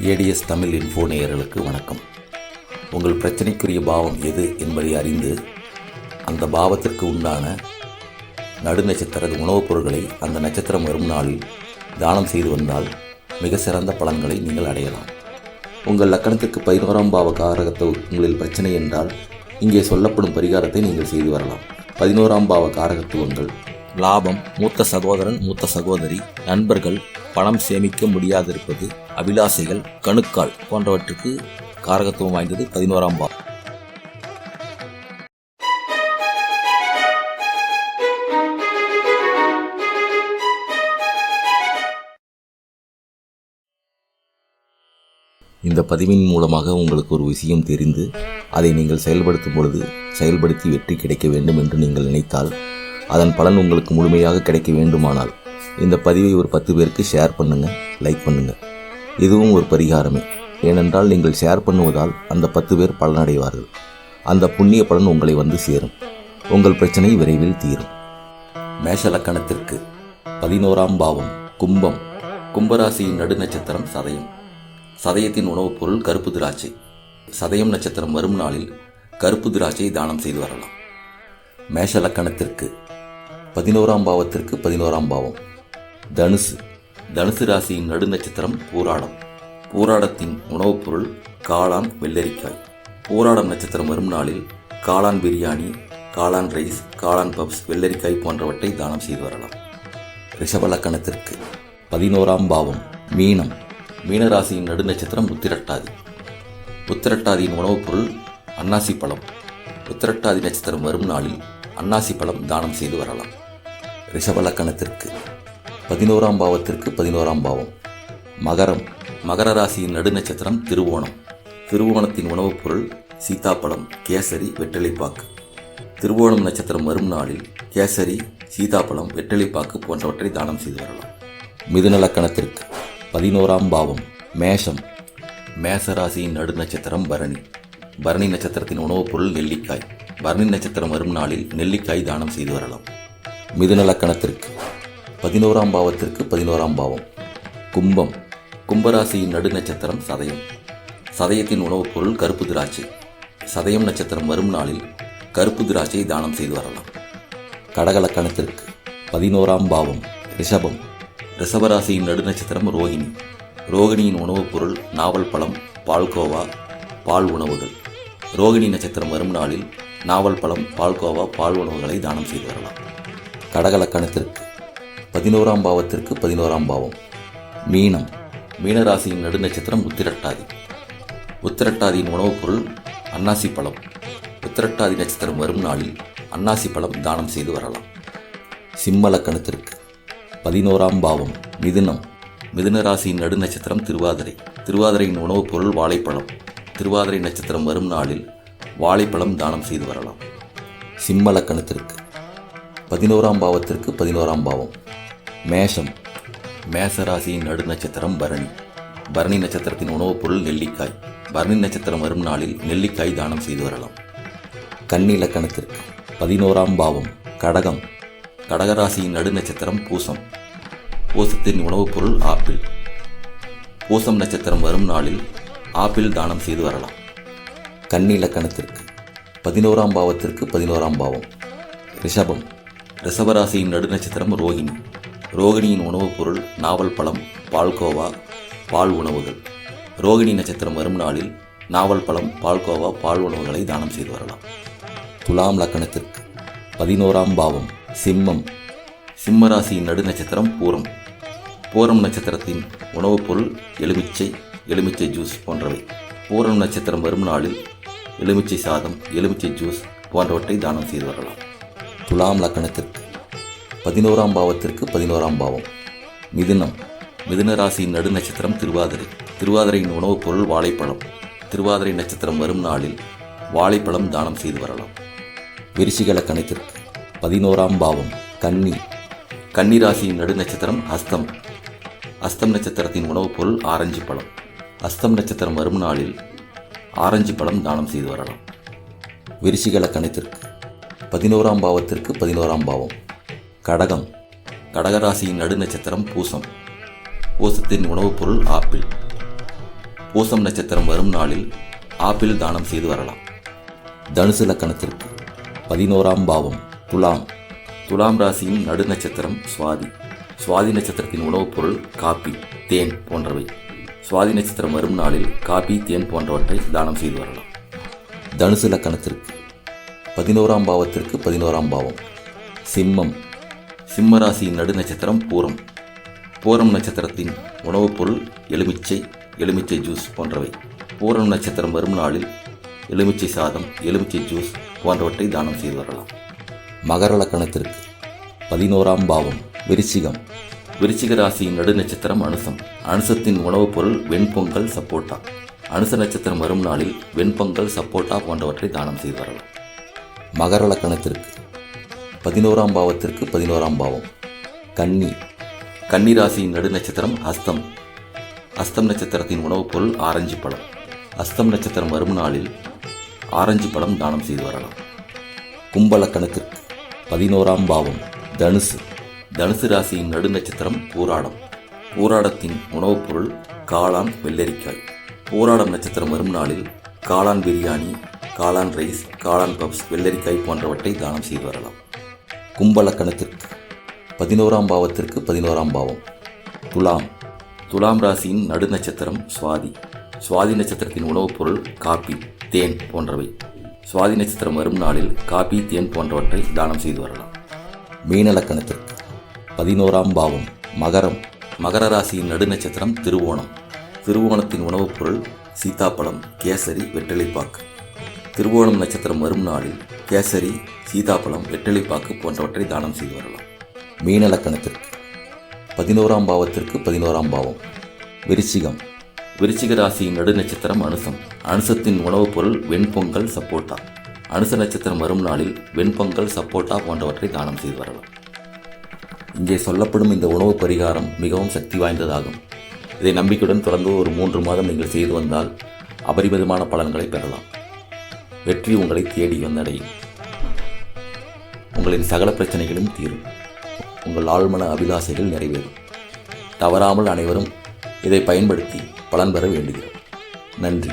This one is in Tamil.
ஏடிஎஸ் தமிழ் இன்ஃபோ நேயர்களுக்கு வணக்கம். உங்கள் பிரச்சனைக்குரிய பாவம் எது என்பதை அறிந்து அந்த பாவத்திற்கு உண்டான நடுநட்சத்திர உணவுப் பொருட்களை அந்த நட்சத்திரம் வரும் நாளில் தானம் செய்து வந்தால் மிக சிறந்த பலன்களை நீங்கள் அடையலாம். உங்கள் லக்கணத்திற்கு பதினோராம் பாவ காரகத்தை உங்களில் பிரச்சனை என்றால் இங்கே சொல்லப்படும் பரிகாரத்தை நீங்கள் செய்து வரலாம். பதினோராம் பாவ காரகத்துவங்கள். லாபம் மூத்த சகோதரன் மூத்த சகோதரி நண்பர்கள் பணம் சேமிக்க முடியாதிருப்பது அபிலாசைகள் கணுக்கால் போன்றவற்றுக்கு காரகத்துவம் வாய்ந்தது பதினோராம் பாவம் இந்த பதிவின் மூலமாக உங்களுக்கு ஒரு விஷயம் தெரிந்து அதை நீங்கள் செயல்படுத்தும் பொழுது செயல்படுத்தி வெற்றி கிடைக்க வேண்டும் என்று நீங்கள் நினைத்தால் அதன் பலன் உங்களுக்கு முழுமையாக கிடைக்க வேண்டுமானால் இந்த பதிவை ஒரு பத்து பேருக்கு ஷேர் பண்ணுங்கள் லைக் பண்ணுங்கள் இதுவும் ஒரு பரிகாரமே. ஏனென்றால் நீங்கள் ஷேர் பண்ணுவதால் அந்த பத்து பேர் பலனடைவார்கள். அந்த புண்ணிய பலன் உங்களை வந்து சேரும். உங்கள் பிரச்சனை விரைவில் தீரும். மேஷலக்கணத்திற்கு பதினோராம் பாவம் கும்பம் கும்பராசியின் நடுநட்சத்திரம் சதயம். சதயத்தின் உணவுப் பொருள் கருப்பு திராட்சை. சதயம் நட்சத்திரம் வரும் நாளில் கருப்பு திராட்சை தானம் செய்து வரலாம். மேஷ லக்கணத்திற்கு பதினோராம் பாவத்திற்கு பதினோராம் பாவம். தனுசு தனுசு ராசியின் நடுநட்சத்திரம் பூராடம். பூராடத்தின் உணவுப் பொருள் காளான் வெள்ளரிக்காய். பூராடம் நட்சத்திரம் வரும் நாளில் காளான் பிரியாணி காளான் ரைஸ் காளான் பப்ஸ் வெள்ளரிக்காய் போன்றவற்றை தானம் செய்து வரலாம். ரிஷபலக்கணத்திற்கு பதினோராம் பாவம் மீனம். மீனராசியின் நடுநட்சத்திரம் உத்திரட்டாதி. உத்திரட்டாதியின் உணவுப் பொருள் அன்னாசி பழம். உத்திரட்டாதி நட்சத்திரம் வரும் நாளில் அன்னாசி பழம் தானம் செய்து வரலாம். ரிஷபலக்கணத்திற்கு பதினோராம் பாவத்திற்கு பதினோராம் பாவம். மகரம் மகர ராசியின் நடுநட்சத்திரம் திருவோணம். திருவோணத்தின் உணவுப் பொருள் சீதாப்பழம் கேசரி வெற்றிலைப்பாக்கு. திருவோணம் நட்சத்திரம் வரும் நாளில் கேசரி சீதாப்பழம் வெற்றிலைப்பாக்கு போன்றவற்றை தானம் செய்து வரலாம். மிதுன லக்கணத்திற்கு பதினோராம் பாவம் மேஷம். மேசராசியின் நடுநட்சத்திரம் பரணி. பரணி நட்சத்திரத்தின் உணவுப் பொருள் நெல்லிக்காய். பரணி நட்சத்திரம் வரும் நாளில் நெல்லிக்காய் தானம் செய்து வரலாம். மிதுன லக்கணத்திற்கு பதினோராம் பாவத்திற்கு பதினோராம் பாவம். கும்பம். கும்பராசியின் நடுநட்சத்திரம் சதயம். சதயத்தின் உணவுப் பொருள் கருப்பு திராட்சை. சதயம் நட்சத்திரம் வரும் நாளில் கருப்பு திராட்சை தானம் செய்து வரலாம். கடகலக்கணத்திற்கு பதினோராம் பாவம் ரிஷபம். ரிஷபராசியின் நடுநட்சத்திரம் ரோகிணி. ரோகிணியின் உணவுப் பொருள் நாவல் பழம் பால்கோவா பால் உணவுகள். ரோகிணி நட்சத்திரம் வரும் நாளில் நாவல் பழம் பால்கோவா பால் உணவுகளை தானம் செய்து வரலாம். கடகலக்கணத்திற்கு பதினோராம் பாவத்திற்கு பதினோராம் பாவம். மீனம். மீனராசியின் நடுநட்சத்திரம் உத்திரட்டாதி. உத்திரட்டாதியின் உணவுப் பொருள் அன்னாசி பழம். உத்திரட்டாதி நட்சத்திரம் வரும் நாளில் அன்னாசி பழம் தானம் செய்து வரலாம். சிம்ம லக்கணத்திற்கு பதினோராம் பாவம். மிதுனம். மிதுன ராசியின் நடுநட்சத்திரம் திருவாதிரை. திருவாதிரையின் உணவுப் பொருள் வாழைப்பழம். திருவாதிரை நட்சத்திரம் வரும் நாளில் வாழைப்பழம் தானம் செய்து வரலாம். சிம்ம லக்கணத்திற்கு பதினோராம் பாவத்திற்கு பதினோராம் பாவம். மேஷம் மேச ராசியின் நடுநட்சத்திரம் பரணி. பரணி நட்சத்திரத்தின் உணவுப் பொருள் நெல்லிக்காய். பரணி நட்சத்திரம் வரும் நாளில் நெல்லிக்காய் தானம் செய்து வரலாம். கன்னி இலக்கணத்திற்கு பதினோராம் பாவம் கடகம். கடகராசியின் நடுநட்சத்திரம் பூசம். பூசத்தின் உணவுப் பொருள் ஆப்பிள். பூசம் நட்சத்திரம் வரும் நாளில் ஆப்பிள் தானம் செய்து வரலாம். கன்னி இலக்கணத்திற்கு பதினோராம் பாவத்திற்கு பதினோராம் பாவம். ரிஷபம் ரிஷபராசியின் நடுநட்சத்திரம் ரோஹிணி ரோகிணியின் உணவுப் பொருள் நாவல் பழம் பால்கோவா பால் உணவுகள். ரோகிணி நட்சத்திரம் வரும் நாளில் நாவல் பழம் பால்கோவா பால் உணவுகளை தானம் செய்து வரலாம். துலாம் லக்கணத்திற்கு பதினோராம் பாவம் சிம்மம். சிம்மராசியின் நடு நட்சத்திரம் பூரம். பூரம் நட்சத்திரத்தின் உணவுப் பொருள் எலுமிச்சை எலுமிச்சை ஜூஸ் போன்றவை. பூரம் நட்சத்திரம் வரும் நாளில் எலுமிச்சை சாதம் எலுமிச்சை ஜூஸ் போன்றவற்றை தானம் செய்து வரலாம். துலாம் லக்கணத்திற்கு பதினோராம் பாவத்திற்கு பதினோராம் பாவம். மிதுனம். மிதுன ராசியின் நடுநட்சத்திரம் திருவாதிரை. திருவாதிரையின் உணவுப் பொருள் வாழைப்பழம். திருவாதிரை நட்சத்திரம் வரும் நாளில் வாழைப்பழம் தானம் செய்து வரலாம். விருச்சிக லக்கணத்திற்கு பதினோராம் பாவம் கன்னி. கன்னி ராசியின் நடுநட்சத்திரம் அஸ்தம். அஸ்தம் நட்சத்திரத்தின் உணவுப் பொருள் ஆரஞ்சு பழம். அஸ்தம் நட்சத்திரம் வரும் நாளில் ஆரஞ்சு பழம் தானம் செய்து வரலாம். விருச்சிக லக்கணத்திற்கு பதினோராம் பாவத்திற்கு பதினோராம் பாவம். கடகம். கடகராசியின் நடுநட்சத்திரம் பூசம். பூசத்தின் உணவுப் பொருள் ஆப்பிள். பூசம் நட்சத்திரம் வரும் நாளில் ஆப்பிள் தானம் செய்து வரலாம். தனுசு லக்கணத்திற்கு பதினோராம் பாவம் துலாம். துலாம் ராசியின் நடு நட்சத்திரம் சுவாதி. சுவாதி நட்சத்திரத்தின் உணவுப் பொருள் காப்பி தேன் போன்றவை. சுவாதி நட்சத்திரம் வரும் நாளில் காப்பி தேன் போன்றவற்றை தானம் செய்து வரலாம். தனுசு லக்கணத்திற்கு பதினோராம் பாவத்திற்கு பதினோராம் பாவம். சிம்மம். சிம்மராசியின் நடுநட்சத்திரம் பூரம். பூரம் நட்சத்திரத்தின் உணவுப் பொருள் எலுமிச்சை எலுமிச்சை ஜூஸ் போன்றவை. பூரம் நட்சத்திரம் வரும் நாளில் எலுமிச்சை சாதம் எலுமிச்சை ஜூஸ் போன்றவற்றை தானம் செய்து வரலாம். மகர லக்கணத்திற்கு பதினோராம் பாவம் விருச்சிகம். விருச்சிக ராசியின் நடுநட்சத்திரம் அனுசம். அனுசத்தின் உணவுப் பொருள் வெண்பொங்கல் சப்போட்டா. அனுச நட்சத்திரம் வரும் நாளில் வெண்பொங்கல் சப்போட்டா போன்றவற்றை தானம் செய்து வரலாம். மகர லக்கணத்திற்கு பதினோராம் பாவத்திற்கு பதினோராம் பாவம். கன்னி. கன்னி ராசியின் நடு நட்சத்திரம் ஹஸ்தம் அஸ்தம் நட்சத்திரத்தின் உணவுப் பொருள் ஆரஞ்சு பழம். அஸ்தம் நட்சத்திரம் வரும் நாளில் ஆரஞ்சு பழம் தானம் செய்து வரலாம். கும்பலக்கணத்திற்கு பதினோராம் பாவம். தனுசு. தனுசு ராசியின் நடு நட்சத்திரம் பூராடம். பூராடத்தின் உணவுப் பொருள் காளான் வெள்ளரிக்காய். பூராடம் நட்சத்திரம் வரும் நாளில் காளான் பிரியாணி காளான் ரைஸ் காளான் பப்ஸ் வெள்ளரிக்காய் போன்றவற்றை தானம் செய்து வரலாம். கும்பலக்கணத்திற்கு பதினோராம் பாவத்திற்கு பதினோராம் பாவம். துலாம் துலாம் ராசியின் நடு நட்சத்திரம் சுவாதி. சுவாதி நட்சத்திரத்தின் உணவுப் பொருள் காப்பி தேன் போன்றவை. சுவாதி நட்சத்திரம் வரும் நாளில் காப்பி தேன் போன்றவற்றை தானம் செய்து வரலாம். மீனலக்கணத்திற்கு பதினோராம் பாவம் மகரம். மகர ராசியின் நடு நட்சத்திரம் திருவோணம். திருவோணத்தின் உணவுப் பொருள் சீதாப்பழம் கேசரி வெற்றிலைப்பாக்கு திருவோணம் நட்சத்திரம் வரும் நாளில் கேசரி சீதாப்பழம் வெற்றிலைப்பாக்கு போன்றவற்றை தானம் செய்து வரலாம். மீனலக்கணத்திற்கு பதினோராம் பாவத்திற்கு பதினோராம் பாவம். விருச்சிகம். விருச்சிக ராசியின் நடு நட்சத்திரம் அனுசம். அனுசத்தின் உணவுப் பொருள் வெண்பொங்கல் சப்போட்டா. அனுச நட்சத்திரம் வரும் நாளில் வெண்பொங்கல் சப்போட்டா போன்றவற்றை தானம் செய்து வரலாம். இங்கே சொல்லப்படும் இந்த உணவு பரிகாரம் மிகவும் சக்தி வாய்ந்ததாகும். இதை நம்பிக்கையுடன் தொடர்ந்து ஒரு மூன்று மாதம் நீங்கள் செய்து வந்தால் அபரிமிதமான பலன்களை பெறலாம். வெற்றி உங்களை தேடி வந்தடையும். உங்களின் சகல பிரச்சனைகளும் தீரும். உங்கள் ஆழ்மன அபிலாசைகள் நிறைவேறும். தவறாமல் அனைவரும் இதை பயன்படுத்தி பலன் பெற வேண்டுகிறோம். நன்றி.